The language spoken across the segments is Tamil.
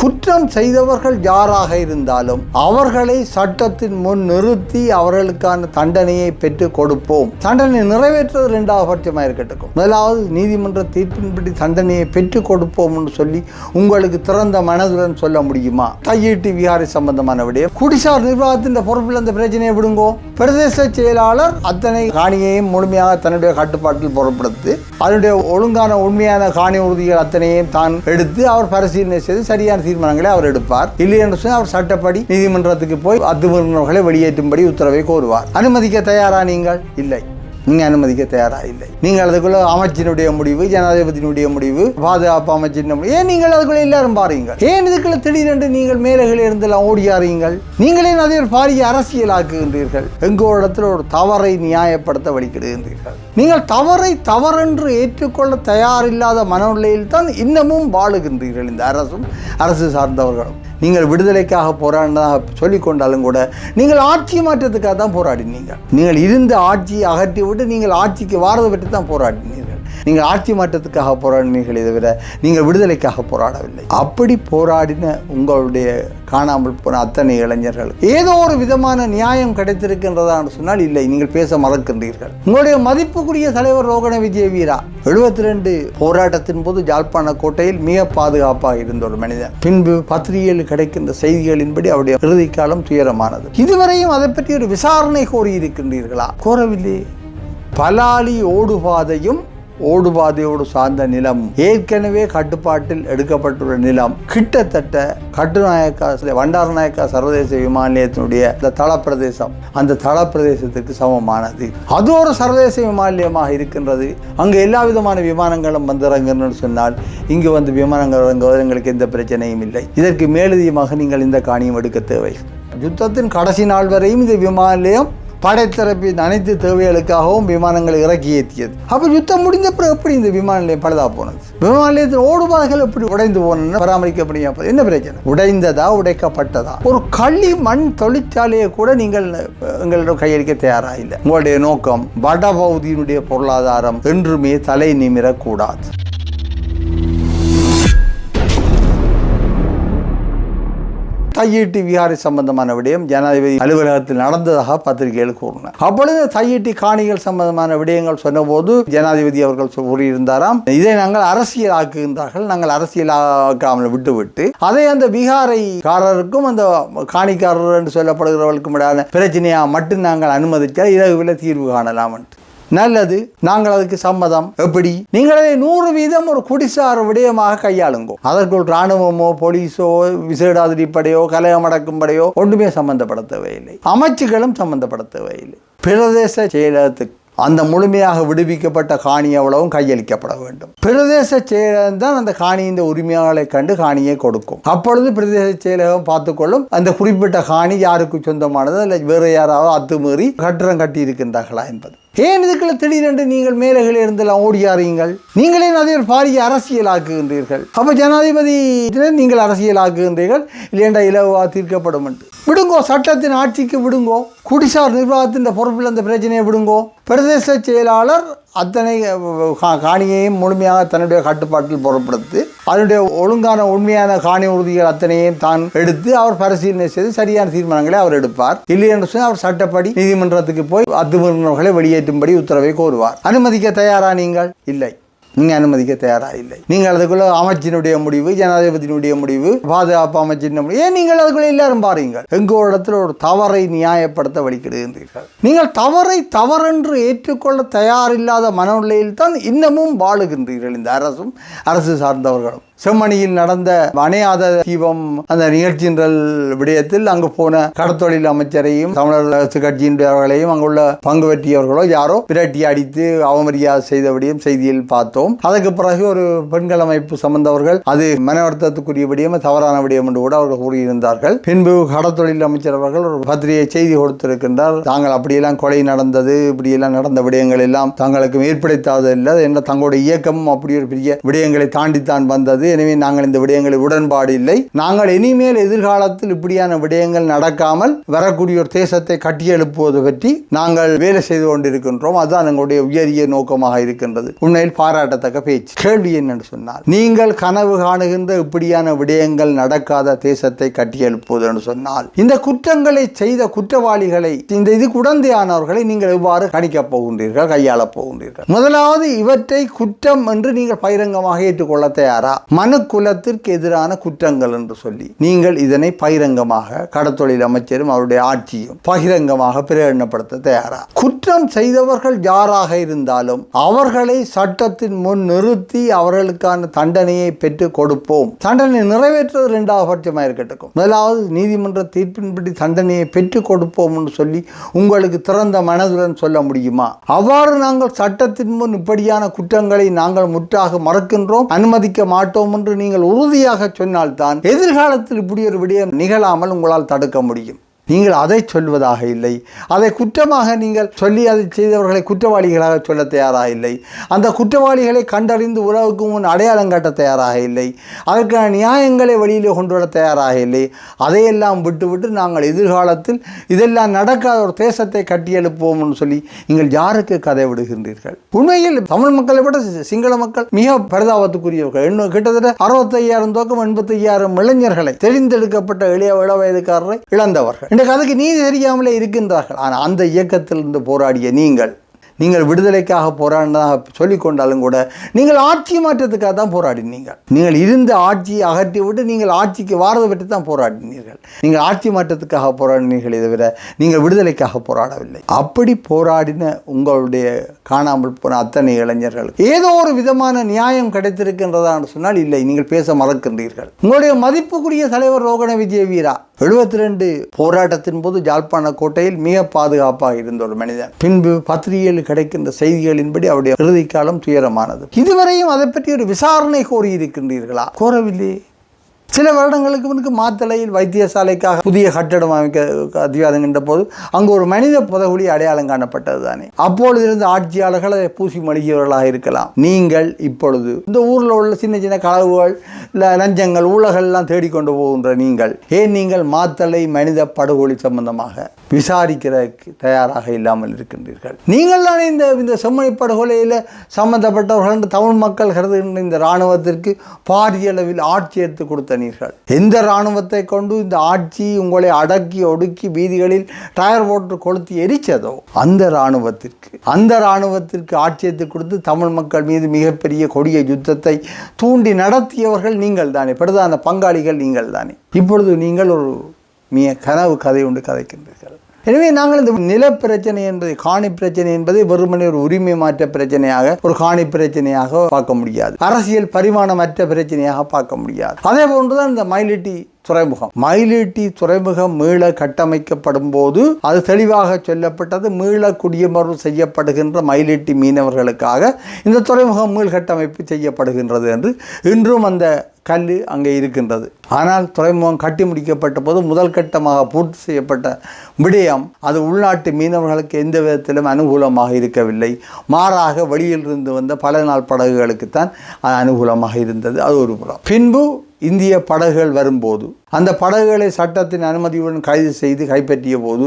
குற்றம் செய்தவர்கள் யாராக இருந்தாலும் அவர்களை சட்டத்தின் முன் நிறுத்தி அவர்களுக்கான தண்டனையை பெற்று கொடுப்போம். தண்டனை நிறைவேற்றுவது இரண்டாவது பட்சமாக இருக்கட்டும். முதலாவது நீதிமன்ற தீர்ப்பின்படி தண்டனையை பெற்று கொடுப்போம் என்று சொல்லி உங்களுக்கு திறந்த மனதுடன் சொல்ல முடியுமா? கையீட்டு விகாரை சம்பந்தமான விடயம். குடிசார் நிர்வாகத்தின் பொறுப்பில் அந்த பிரச்சனையை விடுங்கோ. பிரதேச செயலாளர் அத்தனை காணியையும் முழுமையாக தன்னுடைய கட்டுப்பாட்டில் பொருட்படுத்தி அதனுடைய ஒழுங்கான உண்மையான காணி உறுதிகள் அத்தனையும் தான் எடுத்து அவர் பரிசீலனை செய்து சரியான தீர்மானங்களை அவர் எடுப்பார். இல்லை என்று சொன்னால் அவர் சட்டப்படி நீதிமன்றத்துக்கு போய் அத்துமீறினர்களை வெளியேற்றும்படி உத்தரவை கோருவார். அனுமதிக்க தயாரா நீங்கள்? இல்லை. நீங்கள் அனுமதிக்க தயாரா இல்லை. நீங்கள் அதுக்குள்ள அமைச்சினுடைய முடிவு ஜனாதிபதியினுடைய முடிவு பாதுகாப்பு அமைச்சின் முடிவு. ஏன் நீங்கள் அதுக்குள்ள எல்லாரும் பாருங்கள்? ஏன் இதுக்குள்ள திடீரென்று நீங்கள் மேலகளில் இருந்தெல்லாம் ஓடியாறீங்கள் நீங்களே அதை ஒரு பாரிய அரசியலாக்குகின்றீர்கள். எங்கோ இடத்துல ஒரு தவறை நியாயப்படுத்த வழிக்கிடுகின்றீர்கள் நீங்கள் தவறை தவறென்று ஏற்றுக்கொள்ள தயாரில்லாத மனநிலையில் தான் இன்னமும் வாழுகின்றீர்கள் இந்த அரசும் அரசு சார்ந்தவர்களும். நீங்கள் விடுதலைக்காக போராடினதாக சொல்லிக்கொண்டாலும் கூட நீங்கள் ஆட்சி மாற்றத்துக்காக தான் போராடினீங்க. நீங்கள் இருந்த ஆட்சியை அகற்றி விட்டு நீங்கள் ஆட்சிக்கு வாரதை பற்றி தான் போராடினீங்க. நீங்கள் ஆட்சி மாற்றத்துக்காக போராடினீர்களே தவிர நீங்கள் விடுதலைக்காக போராடவில்லை. அப்படி போராடின உங்களுடைய காணாமல் போன அத்தனை இளைஞர்கள் ஏதோ ஒரு விதமான நியாயம் கிடைத்திருக்கின்றதான்னு சொன்னால் இல்லை நீங்கள் பேச மறக்கின்றீர்கள். உங்களுடைய மதிப்புக்குரிய தலைவர் ரோகண விஜய வீரா எழுபத்தி ரெண்டு போராட்டத்தின் போது ஜாழ்ப்பாண கோட்டையில் மிக பாதுகாப்பாக இருந்த ஒரு மனிதன். பின்பு பத்திரிகையில் கிடைக்கின்ற செய்திகளின்படி அவருடைய இறுதி காலம் துயரமானது. இதுவரையும் அதை பற்றி ஒரு விசாரணை கோரி இருக்கின்றீர்களா கோரவில்லை. பலாலி ஓடுபாதையும் ஓடுபாதையோடு சார்ந்த நிலம் ஏற்கனவே கட்டுப்பாட்டில் எடுக்கப்பட்டுள்ள நிலம் கிட்டத்தட்ட கட்டுநாயக்கா வண்டாரநாயக்கா சர்வதேச விமான நிலையத்தினுடைய அந்த தளப்பிரதேசம் அந்த தளப்பிரதேசத்துக்கு சமமானது. அது ஒரு சர்வதேச விமான நிலையமாக இருக்கின்றது. அங்கு எல்லா விதமான விமானங்களும் வந்து இறங்குன்னு சொன்னால் இங்கு வந்து விமானங்கள் இறங்குவது எங்களுக்கு எந்த பிரச்சனையும் இல்லை. இதற்கு மேலதிகமாக நீங்கள் இந்த காணியம் எடுக்க தேவை. யுத்தத்தின் கடைசி நாள் வரையும் இந்த விமான நிலையம் படைத்தரப்பின் அனைத்து தேவைகளுக்காகவும் விமானங்களை இறக்கி ஏற்றியது அப்போ யுத்தம் முடிந்த பிறகு எப்படி இந்த விமான நிலையம் பழுதா போனது விமான நிலையத்தில் ஓடுபாதைகள் எப்படி உடைந்து போன பராமரிக்கப்படியா என்ன பிரச்சனை? உடைந்ததா உடைக்கப்பட்டதா? ஒரு களி மண் தொழிற்சாலையை கூட நீங்கள் எங்களிடம் கையளிக்க தயாராக இல்லை உங்களுடைய நோக்கம் வடபகுதியினுடைய பொருளாதாரம் என்றுமே தலை நிமிரக்கூடாது. தையீட்டி விகாரி சம்பந்தமான விடயம் ஜனாதிபதி அலுவலகத்தில் நடந்ததாக பத்திரிகைகள் கூறினார் அப்பொழுது தையீட்டி காணிகள் சம்பந்தமான விடயங்கள் சொன்னபோது ஜனாதிபதி அவர்கள் கூறியிருந்தாராம் இதை நாங்கள் அரசியலாக்குகின்றார்கள். நாங்கள் அரசியலாக்காமல் விட்டுவிட்டு அதை அந்த பீகாரைக்காரருக்கும் அந்த காணிக்காரர் என்று சொல்லப்படுகிறவர்களுக்கும் இடையான பிரச்சனையாக மட்டும் நாங்கள் அனுமதித்தால் இரவில் தீர்வு காணலாம் என்று. நல்லது. நாங்கள் அதுக்கு சம்மதம். எப்படி? நீங்கள் அதை நூறு வீதம் ஒரு குடிசார் விடயமாக கையாளுங்கோ. அதற்குள் ராணுவமோ போலீஸோ விசேடாதிரிப்படையோ கலையமடக்கும் படையோ ஒன்றுமே சம்பந்தப்பட தேவையில்லை அமைச்சுகளும் சம்பந்தப்பட தேவையில்லை பிரதேச செயலகத்துக்கு அந்த முழுமையாக விடுவிக்கப்பட்ட காணி எவ்வளவும் கையளிக்கப்பட வேண்டும். பிரதேச செயலகம் தான் அந்த காணியின் உரிமையாளரை கண்டு காணியை கொடுக்கும். அப்பொழுது பிரதேச செயலகம் பார்த்துக்கொள்ளும் அந்த குறிப்பிட்ட காணி யாருக்கு சொந்தமானது இல்லை வேறு யாராவது அத்துமீறி கட்டுரம் கட்டி இருக்கின்றார்களா என்பது. ஏன் இதுக்குள்ள திடீரென்று நீங்கள் மேலகளில் இருந்தெல்லாம் ஓடியாறீங்கள் நீங்களே அதை ஒரு பாரிய அரசியலாக்குகின்றீர்கள். அப்போ ஜனாதிபதி நீங்கள் அரசியலாக்குகின்றீர்கள். இல்லையண்டா இலவா தீர்க்கப்படும் என்று. விடுங்கோ சட்டத்தின் ஆட்சிக்கு விடுங்கோ. குடிசார் நிர்வாகத்தின் பொறுப்பில் அந்த பிரச்சனையை விடுங்கோ. பிரதேச செயலாளர் அத்தனை கா- காணியையும் முழுமையாக தன்னுடைய கட்டுப்பாட்டில் பொருட்படுத்தி அதனுடைய ஒழுங்கான உண்மையான காணி உறுதிகள் அத்தனையும் தான் எடுத்து அவர் பரிசீலனை செய்து சரியான தீர்மானங்களை அவர் எடுப்பார். இல்லை என்று சொன்னால் அவர் சட்டப்படி நீதிமன்றத்துக்கு போய் அத்துமீறினர்களை வெளியேற்றும்படி உத்தரவை கோருவார். அனுமதிக்க தயாரா நீங்கள்? இல்லை. நீங்கள் அனுமதிக்க தயாராக இல்லை நீங்கள் அதுக்குள்ள அமைச்சினுடைய முடிவு ஜனாதிபதியினுடைய முடிவு பாதுகாப்பு அமைச்சின் முடிவு ஏன் நீங்கள் அதுக்குள்ள எல்லாரும் பாருங்கள்? எங்கோ இடத்துல ஒரு தவறை நியாயப்படுத்த வழிக்கிடுகின்றீர்கள் நீங்கள் தவறை தவறென்று ஏற்றுக்கொள்ள தயாரில்லாத மனநிலையில் தான் இன்னமும் வாழுகின்றீர்கள் இந்த அரசும் அரசு சார்ந்தவர்களும். செம்மணியில் நடந்த அணையாத தீபம் அந்த நிகழ்ச்சியின்றல் விடயத்தில் அங்கு போன கடத்தொழில் அமைச்சரையும் தமிழர் அரசு கட்சியின்றவர்களையும் அங்குள்ள பங்கு பற்றியவர்களோ யாரோ விரட்டி அடித்து அவமரியாதை செய்த விடயம் செய்தியில் பார்த்தோம். அதற்கு பிறகு ஒரு பெண்கள் அமைப்பு சம்பந்தவர்கள் அது மனவர்த்தத்துக்குரிய விடயம் தவறான விடயம் என்று கூட அவர்கள் கூறியிருந்தார்கள். பின்பு கடத்தொழில் அமைச்சர் அவர்கள் ஒரு பத்திரிகை செய்தி கொடுத்திருக்கின்றார். தாங்கள் அப்படியெல்லாம் கொலை நடந்தது இப்படியெல்லாம் நடந்த விடயங்கள் எல்லாம் தங்களுக்கு ஏற்படுத்தாததில்லை என்ற தங்களுடைய இயக்கமும் அப்படி ஒரு பெரிய விடயங்களை தாண்டித்தான் வந்தது. எனவே நாங்கள் இந்த விடயங்களில் உடன்பாடு இல்லை. நாங்கள் இனிமேல் எதிர்காலத்தில் இப்படியான விடயங்கள் நடக்காமல் வரக்கூடிய ஒரு தேசத்தை கட்டியெழுப்புவது பற்றி நாங்கள் வேலை செய்து கொண்டிருக்கின்றோம். அதுதான் எங்களுடைய உயரிய நோக்கமாக இருக்கின்றது. உண்மையில் பாராட்டத்தக்க பேச்சு. கேள்வி என்னன்னு சொன்னால் நீங்கள் கனவு காணுகின்ற இப்படியான விடயங்கள் நடக்காத தேசத்தை கட்டியெழுப்புவது என்று சொன்னால் இந்த குற்றங்களை செய்த குற்றவாளிகளை இந்த இது குடந்தையானவர்களை நீங்கள் எவ்வாறு கணிக்கப் போகின்றீர்கள் கையாளப் போகின்றீர்கள்? முதலாவது இவற்றை குற்றம் என்று நீங்கள் பகிரங்கமாக ஏற்றுக்கொள்ள தயாரா? மனு குலத்திற்கு எதிரான குற்றங்கள் என்று சொல்லி நீங்கள் இதனை பகிரங்கமாக கடத்தொழில் அமைச்சரும் அவருடைய ஆட்சியும் பகிரங்கமாக பிரகடனப்படுத்த தயாரா? குற்றம் செய்தவர்கள் யாராக இருந்தாலும் அவர்களை சட்டத்தின் முன் நிறுத்தி அவர்களுக்கான தண்டனையை பெற்று கொடுப்போம். தண்டனை நிறைவேற்றுவது இரண்டாவது பட்சமாக இருக்கட்டும். முதலாவது நீதிமன்ற தீர்ப்பின்படி தண்டனையை பெற்றுக் கொடுப்போம் என்று சொல்லி உங்களுக்கு திறந்த மனதுடன் சொல்ல முடியுமா? அவ்வாறு நாங்கள் சட்டத்தின் முன் இப்படியான குற்றங்களை நாங்கள் முற்றாக மறக்கின்றோம். அனுமதிக்க மாட்டோம். என்று நீங்கள் உறுதியாக சொன்னால்தான் எதிர்காலத்தில் இப்படி ஒரு விடயம் நிகழாமல் உங்களால் தடுக்க முடியும். நீங்கள் அதை சொல்வதாக இல்லை. அதை குற்றமாக நீங்கள் சொல்லி அதை செய்தவர்களை குற்றவாளிகளாக சொல்ல தயாராக இல்லை. அந்த குற்றவாளிகளை கண்டறிந்து உறவுக்கு முன் அடையாளம் காட்ட தயாராக இல்லை. அதற்கான நியாயங்களை வெளியில் கொண்டு வர தயாராக இல்லை. அதையெல்லாம் விட்டுவிட்டு நாங்கள் எதிர்காலத்தில் இதெல்லாம் நடக்காத ஒரு தேசத்தை கட்டியெழுப்போம்னு சொல்லி நீங்கள் யாருக்கு கதை விடுகின்றீர்கள்? உண்மையில் தமிழ் மக்களை விட சிங்கள மக்கள் மிக பரிதாபத்துக்குரியவர்கள். இன்னும் கிட்டத்தட்ட அறுபத்தையாயிரம் தோக்கம் எண்பத்தையாயிரம் இளைஞர்களை தெரிந்தெடுக்கப்பட்ட இளைய இள வயதுக்காரரை இழந்தவர்கள். இந்த கதைக்கு நீதி தெரியாமலே இருக்கின்றார்கள். ஆனால் அந்த இயக்கத்திலிருந்து போராடிய நீங்கள் நீங்கள் விடுதலைக்காக போராடினதாக சொல்லிக்கொண்டாலும் கூட நீங்கள் ஆட்சி மாற்றத்துக்காக தான் போராடினீர்கள். நீங்கள் இருந்த ஆட்சியை அகற்றி விட்டு நீங்கள் ஆட்சிக்கு வாரதை விட்டு தான் போராடினீர்கள். நீங்கள் ஆட்சி மாற்றத்துக்காக போராடினீர்களே தவிர நீங்கள் விடுதலைக்காக போராடவில்லை. அப்படி போராடின உங்களுடைய காணாமல் போன அத்தனை இளைஞர்கள் ஏதோ ஒரு விதமான நியாயம் கிடைத்திருக்கின்றதான்னு சொன்னால் இல்லை நீங்கள் பேச மறக்கின்றீர்கள். உங்களுடைய மதிப்புக்குரிய தலைவர் ரோகண விஜய வீரா எழுபத்தி ரெண்டு போராட்டத்தின் போது ஜாழ்ப்பாண கோட்டையில் மிக பாதுகாப்பாக இருந்த ஒரு மனிதன். பின்பு பத்திரிகையில் கிடைக்கின்ற செய்திகளின்படி அவருடைய இறுதி காலம் துயரமானது. இதுவரையும் அதை பற்றி ஒரு விசாரணை கோரியிருக்கின்றீர்களா? கோரவில்லையே சில வருடங்களுக்கு முன்பு மாத்தளையில் வைத்தியசாலைக்காக புதிய கட்டடம் அமைக்க அதிகாரம் கண்ட போது அங்கு ஒரு மனித புதகுழி அடையாளம் காணப்பட்டது தானே. அப்பொழுது இருந்த ஆட்சியாளர்கள் அதை பூசி மழுகியவர்களாக இருக்கலாம். நீங்கள் இப்பொழுது இந்த ஊரில் உள்ள சின்ன சின்ன களவுகள் இல்லை லஞ்சங்கள் ஊழல்கள்லாம் தேடிக்கொண்டு போகின்ற நீங்கள் ஏன் நீங்கள் மாத்தளை மனித படுகொலி சம்பந்தமாக விசாரிக்கிறதுக்கு தயாராக இல்லாமல் இருக்கின்றீர்கள்? நீங்கள் தானே இந்த இந்த செம்மணி படுகொலையில் சம்பந்தப்பட்டவர்கள் தமிழ் மக்கள் கருதுகின்ற இந்த இராணுவத்திற்கு பாரிய அளவில் ஆட்சி எடுத்து கொடுத்த நீர்கள் எந்த இராணுவத்தை கொண்டு இந்த ஆட்சி உங்களை அடக்கி ஒடுக்கி வீதிகளில் டயர் போட்டு கொளுத்தி எரிச்சதோ அந்த இராணுவத்திற்கு அந்த இராணுவத்திற்கு ஆட்சியத்தை கொடுத்து தமிழ் மக்கள் மீது மிகப்பெரிய கொடிய யுத்தத்தை தூண்டி நடத்தியவர்கள் நீங்கள் தானே பிரதான பங்காளிகள் நீங்கள் தானே இப்பொழுது நீங்கள் ஒரு மிக கனவு கதை ஒன்று கதைக்கின்றீர்கள் எனவே நாங்கள் இந்த நில பிரச்சனை என்பதை காணி பிரச்சனை என்பதை வெறுமனே ஒரு உரிமை மாற்ற பிரச்சனையாக ஒரு காணி பிரச்சனையாக பார்க்க முடியாது. அரசியல் பரிமாணமற்ற பிரச்சனையாக பார்க்க முடியாது. அதே போன்றுதான் இந்த மயிலிட்டி துறைமுகம். மயிலீட்டி துறைமுகம் மீள கட்டமைக்கப்படும் போது அது தெளிவாக சொல்லப்பட்டது. மீள குடியமர்வு செய்யப்படுகின்ற மயிலிட்டி மீனவர்களுக்காக இந்த துறைமுகம் மீள் கட்டமைப்பு செய்யப்படுகின்றது என்று இன்றும் அந்த கல் அங்கே இருக்கின்றது. ஆனால் துறைமுகம் கட்டி முடிக்கப்பட்ட போது முதல் கட்டமாக பூர்த்தி செய்யப்பட்ட விடயம் அது உள்நாட்டு மீனவர்களுக்கு எந்த விதத்திலும் அனுகூலமாக இருக்கவில்லை. மாறாக வெளியிலிருந்து வந்த பல நாள் படகுகளுக்குத்தான் அது அனுகூலமாக இருந்தது. அது ஒரு புறம். பின்பு இந்திய படகுகள் வரும்போது அந்த படகுகளை சட்டத்தின் அனுமதியுடன் கைது செய்து கைப்பற்றிய போது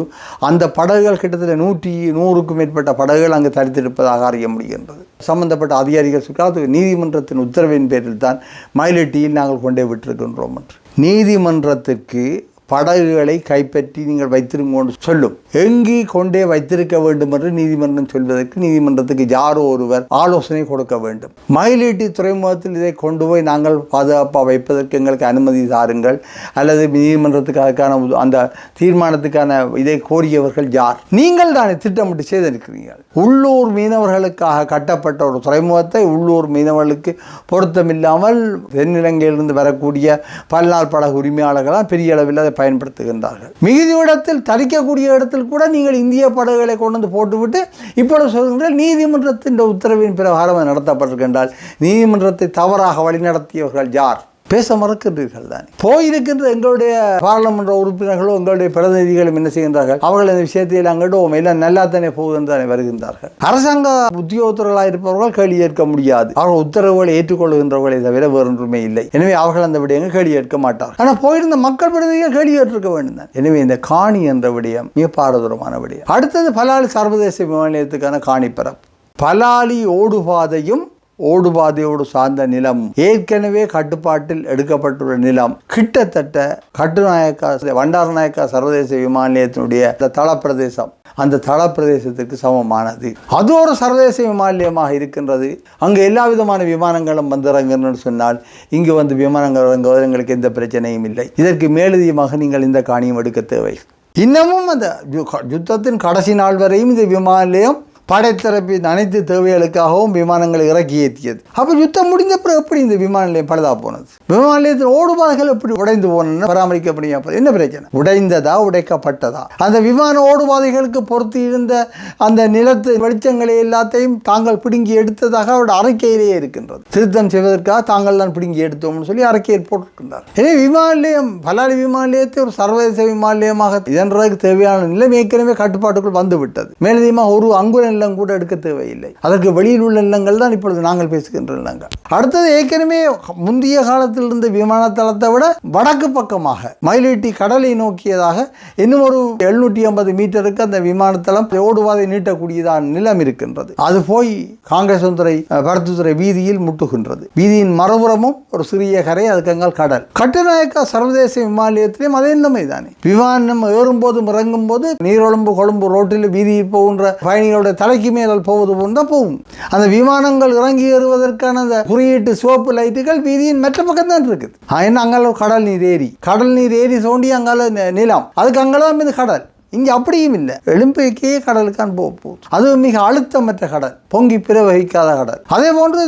அந்த படகுகள் கிட்டத்தட்ட நூற்றி நூறுக்கும் மேற்பட்ட படகுகள் அங்கு தரித்திருப்பதாக அறிய முடிகின்றது. சம்பந்தப்பட்ட அதிகாரிகள் சொல்கிறார் நீதிமன்றத்தின் உத்தரவின் பேரில் தான் மயிலட்டியில் நாங்கள் கொண்டே விட்டிருக்கின்றோம் என்று. நீதிமன்றத்திற்கு படகுகளை கைப்பற்றி நீங்கள் வைத்திருங்கோன்னு சொல்லும். எங்கே கொண்டே வைத்திருக்க வேண்டும் என்று நீதிமன்றம் சொல்வதற்கு நீதிமன்றத்துக்கு யாரோ ஒருவர் ஆலோசனை கொடுக்க வேண்டும். மயிலீட்டி துறைமுகத்தில் இதை கொண்டு போய் நாங்கள் பாதுகாப்பாக வைப்பதற்கு எங்களுக்கு அனுமதி தாருங்கள். அல்லது நீதிமன்றத்துக்கு அதுக்கான அந்த தீர்மானத்துக்கான இதை கோரியவர்கள் யார்? நீங்கள் தானே திட்டமிட்டு செய்திருக்கிறீர்கள். உள்ளூர் மீனவர்களுக்காக கட்டப்பட்ட ஒரு துறைமுகத்தை உள்ளூர் மீனவர்களுக்கு பொருத்தமில்லாமல் தென்னிலங்கையிலிருந்து வரக்கூடிய பல்நாள் படகு உரிமையாளர்களால் பெரிய அளவில் பயன்படுத்துகின்றார்கள். மிகுதி இடத்தில் தரிக்கக்கூடிய இடத்தில் கூட நீங்கள் இந்திய படகுகளை கொண்டு வந்து போட்டுவிட்டு இப்பொழுது சொல்கின்ற நீதிமன்றத்தின் உத்தரவின் பிரகாரம் நடத்தப்பட்டிருக்கின்றால் நீதிமன்றத்தை தவறாக வழிநடத்தியவர்கள் யார்? பேச மறக்கின்றீர்கள் தான் போயிருக்கின்ற எங்களுடைய பாராளுமன்ற உறுப்பினர்களும் எங்களுடைய பிரதிநிதிகளும் என்ன செய்கின்றார்கள்? அவர்கள் இந்த விஷயத்தில் எல்லாம் எல்லாம் நல்லா தானே போகுதுன்னு தானே வருகின்றார்கள். அரசாங்க உத்தியோகத்தர்களாக இருப்பவர்கள் கேள்வி ஏற்க முடியாது. அவர்கள் உத்தரவுகளை ஏற்றுக்கொள்கின்றவர்களை தவிர வேறொன்றுமே இல்லை. எனவே அவர்கள் அந்த விடயங்கள் கேள்வி ஏற்க மாட்டார்கள். ஆனால் போயிருந்த மக்கள் பிரதிநிதிகள் கேள்வி ஏற்றிருக்க வேண்டும் தான். எனவே இந்த காணி என்ற விடயம் மிக பாரதூரமான விடயம். அடுத்தது பலாலி சர்வதேச விமான நிலையத்துக்கான காணி பரப்பு பலாலி ஓடுபாதையும் ஓடுபாதையோடு சார்ந்த நிலம் ஏற்கனவே கட்டுப்பாட்டில் எடுக்கப்பட்டுள்ள நிலம் கிட்டத்தட்ட கட்டுநாயக்கா வண்டாரநாயக்கா சர்வதேச விமான நிலையத்தினுடைய தள தளப்பிரதேசம் அந்த தளப்பிரதேசத்துக்கு சமமானது. அது ஒரு சர்வதேச விமான நிலையமாக இருக்கின்றது. அங்கே எல்லா விதமான விமானங்களும் வந்து இறங்குன்னு சொன்னால் இங்கு வந்து விமானங்கள் இறங்குவது எங்களுக்கு எந்த பிரச்சனையும் இல்லை. இதற்கு மேலதிகமாக நீங்கள் இந்த காணியம் எடுக்க தேவை. இன்னமும் அந்த யுத்தத்தின் கடைசி நாள் வரையும் இந்த விமான நிலையம் படைத்தரப்பின் அனைத்து தேவைகளுக்காகவும் விமானங்களை இறக்கி ஏற்றியது. அப்போ யுத்தம் முடிந்த பிறகு எப்படி இந்த விமான நிலையம் பழுதா போனது? விமான நிலையத்தில் ஓடுபாதைகள் எப்படி உடைந்து போனது பராமரிக்கப்படியா என்ன பிரச்சனை? உடைந்ததா உடைக்கப்பட்டதா? அந்த விமான ஓடுபாதைகளுக்கு பொறுத்து இருந்த அந்த நிலத்து வெளிச்சங்களை எல்லாத்தையும் தாங்கள் பிடுங்கி எடுத்ததாக அவருடைய அறிக்கையிலேயே இருக்கின்றது. திருத்தம் செய்வதற்காக தாங்கள் தான் பிடுங்கி எடுத்தோம்னு சொல்லி அறிக்கையில் போட்டிருக்கின்றார். எனவே விமான நிலையம் பலாலி விமான நிலையத்தை ஒரு சர்வதேச விமான நிலையமாக இதன்றதுக்கு தேவையான நிலம் ஏற்கனவே கட்டுப்பாட்டுக்குள் வந்துவிட்டது. மேலதிகமாக ஒரு அங்குல இல்லம் கூட எடுக்க தேவையில்லை. அதற்கு வெளியில் உள்ள இல்லங்கள் தான் இப்பொழுது நாங்கள் பேசுகின்ற இல்லங்கள் அடுத்தது ஏற்கனவே முந்தைய காலத்தில் இருந்த விமான தளத்தை விட வடக்கு பக்கமாக மயிலிட்டி கடலை நோக்கியதாக இன்னும் ஒரு எழுநூற்றி ஐம்பது மீட்டருக்கு அந்த விமானத்தளம் ஓடுவாதை நீட்டக்கூடியதான் நிலம் இருக்கின்றது. அது போய் காங்கிரஸ் துறை வீதியில் முட்டுகின்றது. வீதியின் மறுபுறமும் ஒரு சிறிய கரை அதுக்கு கடல். கட்டுநாயக்கா சர்வதேச விமான நிலையத்திலையும் அதே நிலைமை தானே விமானம் ஏறும்போதும் இறங்கும் போது நீரொழும்பு கொழும்பு ரோட்டில் வீதியில் போகின்ற பயணிகளுடைய தலைக்கு மேலால் போவது போன்ற தான் போகும். அந்த விமானங்கள் இறங்கி ஏறுவதற்கான அந்த குறியீட்டு சிவப்பு லைட்டுகள் வீதியின் மற்ற பக்கம் தான் இருக்குது ஏன்னா கடல் நீர் ஏரி கடல் நீர் ஏரி தோண்டி அங்கால நிலம். அதுக்கு அங்கெல்லாம் இது கடல். இங்கே அப்படியும் இல்லை. எலும்பைக்கே கடலுக்கான் போக போகுது அதுவும் மிக அழுத்தமற்ற கடல் பொங்கி பிரவகிக்காத கடல். அதே போன்று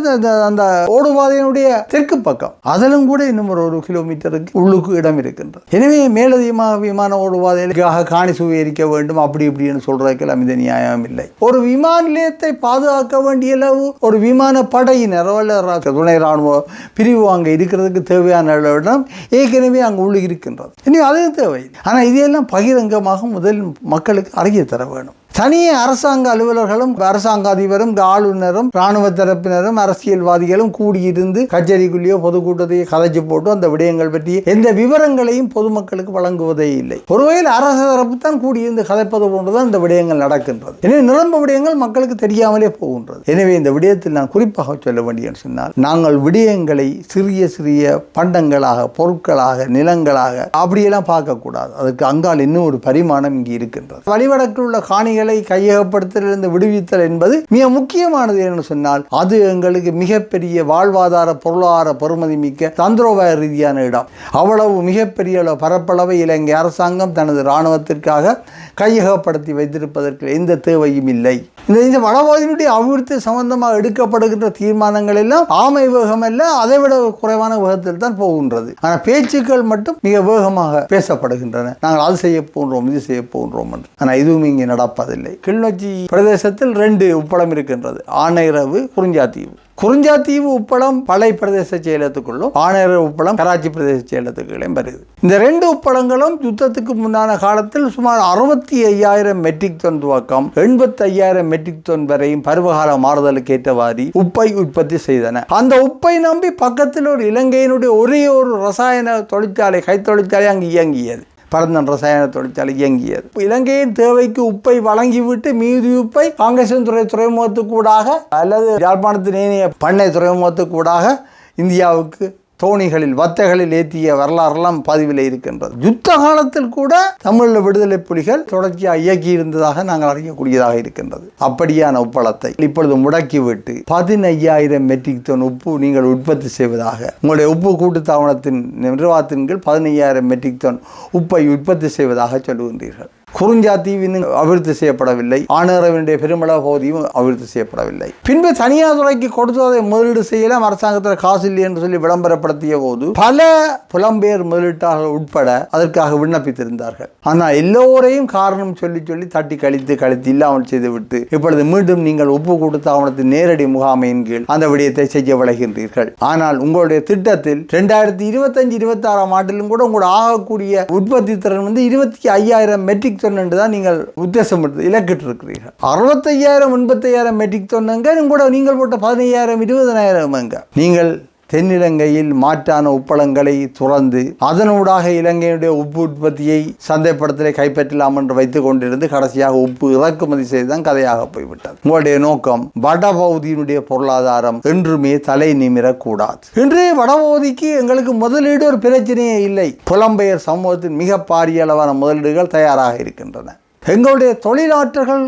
அந்த ஓடுபாதையினுடைய தெற்கு பக்கம் அதிலும் கூட இன்னும் ஒரு ஒரு கிலோமீட்டருக்கு உள்ளுக்கு இடம் இருக்கின்றது. எனவே மேலதிகமாக விமான ஓடுபாதைகளுக்காக காணி சுவீகரிக்க வேண்டும் அப்படி இப்படின்னு சொல்றதுக்கெல்லாம் இது நியாயம் இல்லை. ஒரு விமான நிலையத்தை பாதுகாக்க வேண்டிய அளவு ஒரு விமான படையினர் அல்ல ரா- துணை ராணுவ பிரிவு அங்கே இருக்கிறதுக்கு தேவையான இடம் ஏற்கனவே அங்கே உள்ளு இருக்கின்றது. இனி அது தேவை ஆனால் இதையெல்லாம் பகிரங்கமாக முதல் மக்களுக்கு அழகிய தர வேணும். தனியே அரசாங்க அலுவலர்களும் அரசாங்க அதிபரும் ஆளுநரும் இராணுவ தரப்பினரும் அரசியல்வாதிகளும் கூடியிருந்து கச்சேரிக்குள்ளேயோ பொதுக்கூட்டத்தையோ கதைச்சு போட்டு அந்த விடயங்கள் பற்றி எந்த விவரங்களையும் பொதுமக்களுக்கு வழங்குவதே இல்லை. ஒருவேளை அரசு தரப்பு தான் கூடியிருந்து கதைப்பது போன்றுதான் இந்த விடயங்கள் நடக்கின்றது. எனவே நிரம்ப விடயங்கள் மக்களுக்கு தெரியாமலே போகின்றது. எனவே இந்த விடயத்தில் நான் குறிப்பாக சொல்ல வேண்டிய சொன்னால் நாங்கள் விடயங்களை சிறிய சிறிய பண்டங்களாக பொருட்களாக நிலங்களாக அப்படியெல்லாம் பார்க்கக்கூடாது. அதுக்கு அங்கால் இன்னும் ஒரு பரிமாணம் இங்கே இருக்கின்றது. வழிவடக்கில் உள்ள காணிகள் கையகப்படுத்தலிருந்து விடுவித்தல் என்பது மிக முக்கியமானது என்று சொன்னால் அது எங்களுக்கு மிகப்பெரிய வாழ்வாதார பொருளாதார பெருமதி மிக்க தந்திரோபாய ரீதியான இடம். அவ்வளவு மிகப்பெரிய பரப்பளவை இலங்கை அரசாங்கம் தனது இராணுவத்திற்காக கையகப்படுத்தி வைத்திருப்பதற்கு எந்த தேவையும் இல்லை. இந்த இந்த வனவாதியினுடைய அபிவிருத்தி சம்பந்தமாக எடுக்கப்படுகின்ற தீர்மானங்கள் எல்லாம் ஆமை வேகம் அல்ல அதை விட குறைவான வேகத்தில் தான் போகின்றது. ஆனால் பேச்சுக்கள் மட்டும் மிக வேகமாக பேசப்படுகின்றன. நாங்கள் அது செய்ய போன்றோம் இது செய்ய போன்றோம் என்று. ஆனால் இதுவும் இங்கே நடப்பதில்லை. கிளிநொச்சி பிரதேசத்தில் ரெண்டு உப்படம் இருக்கின்றது. ஆனைரவு குறிஞ்சாத்தீவு குறிஞ்சாத்தீவு உப்பளம் பழைய பிரதேச செயலத்துக்குள்ளும் ஆணையர் உப்பளம் கராச்சி பிரதேச செயலத்துக்குள்ளேயும் வருது. இந்த ரெண்டு உப்பளங்களும் யுத்தத்துக்கு முன்னான காலத்தில் சுமார் அறுபத்தி ஐயாயிரம் மெட்ரிக் டன் துவக்கம் எண்பத்தி ஐயாயிரம் மெட்ரிக் டன் வரையும் பருவகால மாறுதலுக்கு ஏற்றவாறு உப்பை உற்பத்தி செய்தன. அந்த உப்பை நம்பி பக்கத்தில் ஒரு இலங்கையினுடைய ஒரே ஒரு ரசாயன தொழிற்சாலை கைத்தொழிற்சாலை அங்கு இயங்கியது. பரந்தன் ரசாயன தொழிற்சாலை இயங்கியது. இலங்கையின் தேவைக்கு உப்பை வழங்கிவிட்டு மீதி உப்பை காங்கிரஸ் துறை துறைமுகத்துக்கூடாக அல்லது யாழ்ப்பாணத்தின் பண்ணை துறைமுகத்துக்கூடாக இந்தியாவுக்கு தோணிகளில் வத்தைகளில் ஏற்றிய வரலாறுலாம் பதிவில் இருக்கின்றது. யுத்த காலத்தில் கூட தமிழில் விடுதலை புலிகள் தொடர்ச்சியாக இயக்கி இருந்ததாக நாங்கள் அறியக்கூடியதாக இருக்கின்றது. அப்படியான உப்பளத்தை இப்பொழுது முடக்கிவிட்டு பதினையாயிரம் மெட்ரிக் டன் உப்பு நீங்கள் உற்பத்தி செய்வதாக உங்களுடைய உப்பு கூட்டுத்தாபனத்தின் நிர்வாகத்தின் கீழ் பதினையாயிரம் மெட்ரிக் டன் உப்பை உற்பத்தி செய்வதாக சொல்லுகின்றீர்கள். குறிஞ்சா இன்னும் அபிவிருத்தி செய்யப்படவில்லை. ஆனரவனுடைய பெருமளவு பகுதியும் அபிவிருத்தி செய்யப்படவில்லை. பின்பு தனியார் துறைக்கு கொடுத்து அதை முதலீடு செய்யலாம். அரசாங்கத்தில் காசு இல்லை என்று சொல்லி விளம்பரப்படுத்திய போது பல புலம்பெயர் முதலீட்டாளர்கள் உட்பட அதற்காக விண்ணப்பித்திருந்தார்கள். ஆனால் எல்லோரையும் காரணம் சொல்லி சொல்லி தட்டி கழித்து கழித்து இல்லாமல் செய்துவிட்டு இப்பொழுது மீண்டும் நீங்கள் ஒப்பு கொடுத்த ஆவணத்தின் நேரடி முகாமையின் கீழ் அந்த விடயத்தை செய்ய விளைகின்றீர்கள். ஆனால் உங்களுடைய திட்டத்தில் ரெண்டாயிரத்தி இருபத்தஞ்சு இருபத்தி ஆறாம் ஆண்டிலும் கூட உங்களோட ஆகக்கூடிய உற்பத்தி திறன் வந்து இருபத்தி ஐயாயிரம் மெட்ரிக் டன் என்று தான் நீங்கள் உத்தேசம் இலக்கிட்டு இருக்கிறீர்கள் அறுபத்தையாயிரம் எண்பத்தையாயிரம் மெட்ரிக் டன் கூட நீங்கள் போட்ட பதினையாயிரம் இருபதனாயிரம் எங்க நீங்கள் தென்னிலங்கையில் மாற்றான உப்பளங்களை துறந்து அதனூடாக இலங்கையுடைய உப்பு உற்பத்தியை சந்தைப்படுத்தலை கைப்பற்றலாம் என்று வைத்துக் கொண்டிருந்து கடைசியாக உப்பு இறக்குமதி செய்துதான் கதையாக போய்விட்டது. உங்களுடைய நோக்கம் வடபகுதியினுடைய பொருளாதாரம் என்றுமே தலை நிமிரக்கூடாது. இன்றைய வடபகுதிக்கு எங்களுக்கு முதலீடு ஒரு பிரச்சனையே இல்லை. புலம்பெயர் சமூகத்தின் மிக பாரிய அளவான முதலீடுகள் தயாராக இருக்கின்றன. எங்களுடைய தொழிலாற்றர்கள்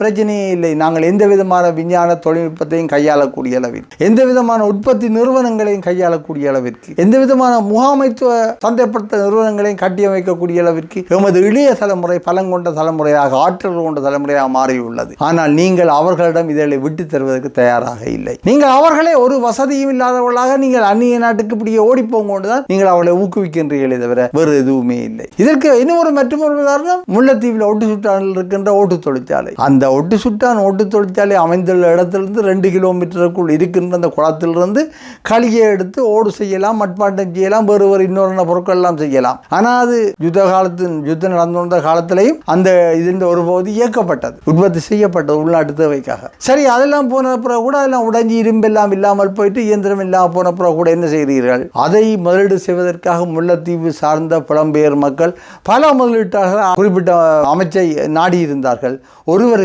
பிரச்சனையே இல்லை. நாங்கள் எந்த விதமான விஞ்ஞான தொழில்நுட்பத்தையும் கையாளக்கூடிய அளவிற்கு எந்த விதமான உற்பத்தி நிறுவனங்களையும் கையாளக்கூடிய அளவிற்கு எந்த விதமான முகாமைத்துவ சந்தைப்படுத்த நிறுவனங்களையும் கட்டியமைக்கக்கூடிய அளவிற்கு எமது இளைய தலைமுறை பலங்கொண்ட தலைமுறையாக ஆற்றல் கொண்ட தலைமுறையாக மாறியுள்ளது. ஆனால் நீங்கள் அவர்களிடம் இதை விட்டு தருவதற்கு தயாராக இல்லை. நீங்கள் அவர்களே ஒரு வசதியும் இல்லாதவர்களாக நீங்கள் அந்நிய நாட்டுக்கு இப்படியே ஓடிப்போங்க கொண்டுதான் நீங்கள் அவளை ஊக்குவிக்கின்றீர்களே தவிர வேறு எதுவுமே இல்லை. இதற்கு இன்னொரு மற்றொரு உதாரணம் முல்லைத்தீவில் ஒட்டு சுற்றானில் இருக்கின்ற ஓட்டு தொழிற்சாலை. அந்த ஒட்டு சுட்டான் ஒட்டு தொழிற்சாலை அமைந்துள்ள இடத்திலிருந்து ரெண்டு கிலோமீட்டருக்குள் இருக்கின்ற அந்த குளத்திலிருந்து களியை எடுத்து ஓடு செய்யலாம் மட்பாட்டம் செய்யலாம் வேறு வேறு இன்னொரு பொருட்கள்லாம் செய்யலாம். ஆனால் அது யுத்த காலத்தின் யுத்தம் நடந்து வந்த காலத்திலையும் அந்த இதன் ஒரு பகுதி இயக்கப்பட்டது உற்பத்தி செய்யப்பட்டது உள்நாட்டு தேவைக்காக. சரி அதெல்லாம் போன பிறகு கூட அதெல்லாம் உடஞ்சி இரும்பெல்லாம் இல்லாமல் போயிட்டு இயந்திரம் இல்லாமல் போன பிறகு கூட என்ன செய்கிறீர்கள்? அதை முதலீடு செய்வதற்காக முல்லைத்தீவு சார்ந்த புலம்பெயர் மக்கள் பல முதலீட்டாளர்கள் குறிப்பிட்ட அமைச்சை நாடி இருந்தார்கள்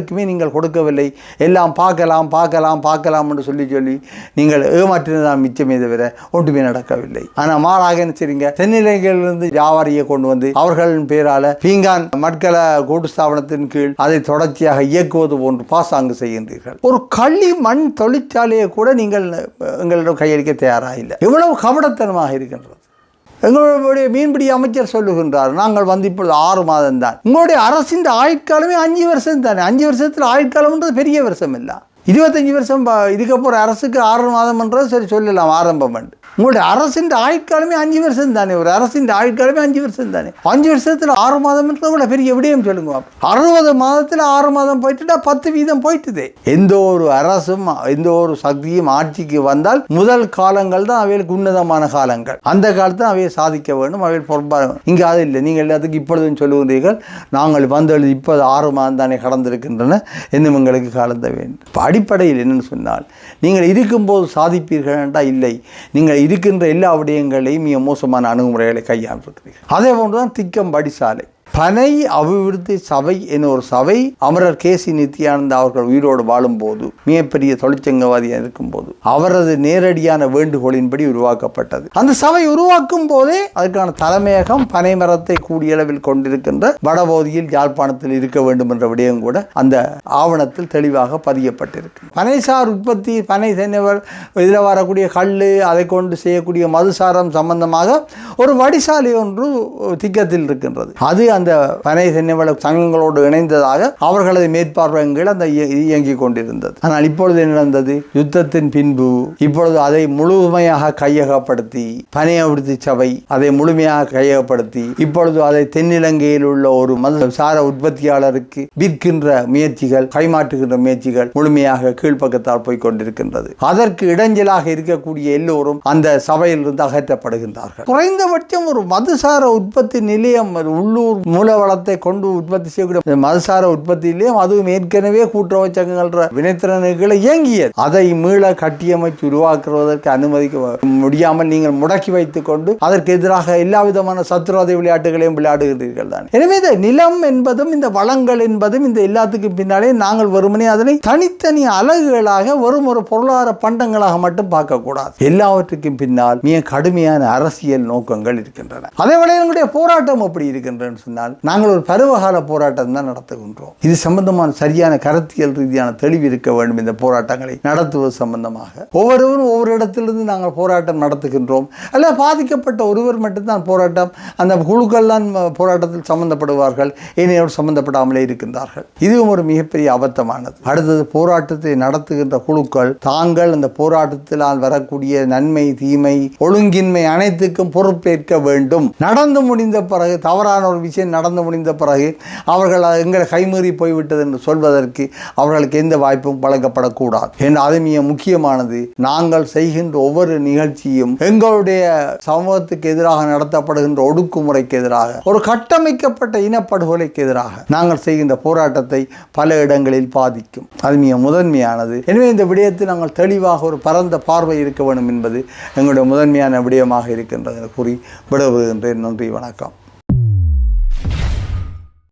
ஒருவருக்குமே நீங்கள் கொடுக்கவில்லை. எல்லாம் பார்க்கலாம் பார்க்கலாம் பார்க்கலாம் என்று சொல்லி சொல்லி நீங்கள் ஏமாற்றினதான் மிச்சமே தவிர ஒன்றுமே நடக்கவில்லை. ஆனால் மாறாக என்ன செய்றீங்க? தென்னிலங்கையிலிருந்து வியாபாரியை கொண்டு வந்து அவர்களின் பேரால பீங்கான் மட்கல கூட்டு ஸ்தாபனத்தின் கீழ் அதை தொடர்ச்சியாக இயக்குவது போன்று பாசாங்கு செய்கின்றீர்கள். ஒரு களி மண் தொழிற்சாலையை கூட நீங்கள் எங்களிடம் கையளிக்க தயாராக இல்லை. எவ்வளவு கபடத்தனமாக இருக்கின்றது. எங்களுடைய மீன்பிடி அமைச்சர் சொல்லுகின்றார் நாங்கள் வந்து இப்பொழுது ஆறு மாதம் தான். உங்களுடைய அரசின் ஆயுட்காலமே அஞ்சு வருஷம் தானே. அஞ்சு வருஷத்தில் ஆயுட்காலம்ன்றது பெரிய வருஷம் இல்லை. இருபத்தஞ்சி வருஷம் இதுக்கப்புறம் அரசுக்கு ஆறு மாதம்ன்றது சரி சொல்லலாம் ஆரம்பம் பண்ணு உங்களுடைய அரசின் ஆயுட்காலமே அஞ்சு வருஷம் தானே ஒரு அரசின் ஆயுட்காலமே அஞ்சு வருஷம் தானே. அஞ்சு வருஷத்தில் ஆறு மாதம்ன்றது கூட பெரிய விடயம் சொல்லுங்க அறுபது மாதத்தில் ஆறு மாதம் போயிட்டுட்டா பத்து வீதம் போயிட்டுதே. எந்த ஒரு அரசும் எந்த ஒரு சக்தியும் ஆட்சிக்கு வந்தால் முதல் காலங்கள் தான் அவைகளுக்கு உன்னதமான காலங்கள். அந்த காலத்தை அவையை சாதிக்க வேண்டும் அவையில் பொறுப்பாக இங்கே அது இல்லை நீங்கள் எல்லாத்துக்கும் இப்பொழுதும் சொல்லுகிறீர்கள் நாங்கள் வந்தெழுது இப்போது ஆறு மாதம் தானே கடந்திருக்கின்றன இன்னும் எங்களுக்கு கலந்த வேண்டும். அடிப்படையில் என்னன்னு சொன்னால் நீங்கள் இருக்கும்போது சாதிப்பீர்கள் என்றால் இல்லை. நீங்கள் இருக்கின்ற எல்லா விடயங்களையும் மிக மோசமான அணுகுமுறைகளை கையாண்டுருக்கிறீர்கள் அதே போன்றுதான் திக்கம் படிசாலை பனை அபிவிருத்தி சபை என்ற ஒரு சபை அமரர் கேசி நித்யானந்த அவர்கள் உயிரோடு வாழும்போது மிகப்பெரிய தொழிற்சங்கவாதியாக இருக்கும்போது அவரது நேரடியான வேண்டுகோளின்படி உருவாக்கப்பட்டது. அந்த சபை உருவாக்கும் போதே அதுக்கான தலைமையகம் பனை மரத்தை கூடிய அளவில் கொண்டிருக்கின்ற வடபகுதியில் யாழ்ப்பாணத்தில் இருக்க வேண்டும் என்ற விடயம் கூட அந்த ஆவணத்தில் தெளிவாக பதியப்பட்டிருக்கு. பனைசார் உற்பத்தி பனை தென்னவர் இதில் வரக்கூடிய கல் அதை கொண்டு செய்யக்கூடிய மதுசாரம் சம்பந்தமாக ஒரு வடிசாலை ஒன்று திக்கத்தில் இருக்கின்றது. அது அந்த பனை தென்னவள சங்கங்களோடு இணைந்ததாக அவர்களது மேற்பார்வையின் கீழ் அந்த இய- இயங்கிக் கொண்டிருந்தது. ஆனால் இப்பொழுது என்ன நடந்தது? யுத்தத்தின் பின்பு இப்பொழுது அதை முழுமையாக கையகப்படுத்தி பனை அபிவிருத்தி சபை அதை முழுமையாக கையகப்படுத்தி இப்பொழுது அதை தென்னிலங்கையில் உள்ள ஒரு மது சார உற்பத்தியாளருக்கு விற்கின்ற முயற்சிகள் கைமாற்றுகின்ற முயற்சிகள் முழுமையாக கீழ்ப்பக்கத்தால் போய்கொண்டிருக்கின்றது அதற்கு இடைஞ்சலாக இருக்கக்கூடிய எல்லோரும் அந்த சபையிலிருந்து அகற்றப்படுகின்றார்கள். குறைந்தபட்சம் ஒரு மதுசார உற்பத்தி நிலையம் உள்ளூர் மூலவளத்தை கொண்டு உற்பத்தி செய்யக்கூடிய மதுசார உற்பத்தியிலையும் அதுவும் ஏற்கனவே கூட்டுறவு சங்கங்கள்ன்ற வினைத்திறனுகளை இயங்கியது. அதை மீள கட்டியமைச்சு உருவாக்குவதற்கு அனுமதிக்க முடியாமல் நீங்கள் முடக்கி வைத்துக் கொண்டு அதற்கு எதிராக எல்லா விதமான சத்துரோதை விளையாட்டுகளையும் விளையாடுகிறீர்கள் தான். எனவே இந்த நிலம் என்பதும் இந்த வளங்கள் என்பதும் இந்த எல்லாத்துக்கும் பின்னாலே நாங்கள் வெறுமனே அதனை தனித்தனி அலகுகளாக வரும் ஒரு பொருளாதார பண்டங்களாக மட்டும் பார்க்கக்கூடாது. எல்லாவற்றுக்கும் பின்னால் மிக கடுமையான அரசியல் நோக்கங்கள் இருக்கின்றன. அதே வேளையில் எங்களுடைய போராட்டம் எப்படி இருக்கின்றன சொன்னால் சொன்னால் நாங்கள் ஒரு பருவகால போராட்டம் தான் நடத்துகின்றோம். இது சம்பந்தமான சரியான கருத்தியல் ரீதியான தெளிவு இருக்க வேண்டும் இந்த போராட்டங்களை நடத்துவது சம்பந்தமாக. ஒவ்வொருவரும் ஒவ்வொரு இடத்திலிருந்து நாங்கள் போராட்டம் நடத்துகின்றோம். அல்ல பாதிக்கப்பட்ட ஒருவர் மட்டும்தான் போராட்டம் அந்த குழுக்கள் தான் போராட்டத்தில் சம்பந்தப்படுவார்கள் ஏனையோர் சம்பந்தப்படாமலே இருக்கின்றார்கள். இதுவும் ஒரு மிகப்பெரிய அபத்தமானது. அடுத்தது போராட்டத்தை நடத்துகின்ற குழுக்கள் தாங்கள் அந்த போராட்டத்தினால் வரக்கூடிய நன்மை தீமை ஒழுங்கின்மை அனைத்துக்கும் பொறுப்பேற்க வேண்டும். நடந்து முடிந்த பிறகு தவறான ஒரு விஷயம் நடந்து முடிந்த பிறகு அவர்கள் எங்களை கைமீறி போய்விட்டது என்று சொல்வதற்கு அவர்களுக்கு எந்த வாய்ப்பும் வழங்கப்படக்கூடாது. என் அது மிக முக்கியமானது நாங்கள் செய்கின்ற ஒவ்வொரு நிகழ்ச்சியும் எங்களுடைய சமூகத்துக்கு எதிராக நடத்தப்படுகின்ற ஒடுக்குமுறைக்கு எதிராக ஒரு கட்டமைக்கப்பட்ட இனப்படுகொலைக்கு எதிராக நாங்கள் செய்கின்ற போராட்டத்தை பல இடங்களில் பாதிக்கும். அது மிக முதன்மையானது. எனவே இந்த விடயத்தில் நாங்கள் தெளிவாக ஒரு பரந்த பார்வை இருக்க வேண்டும் என்பது எங்களுடைய முதன்மையான விடயமாக இருக்கின்றது என கூறி விடவுகின்றேன் நன்றி வணக்கம்.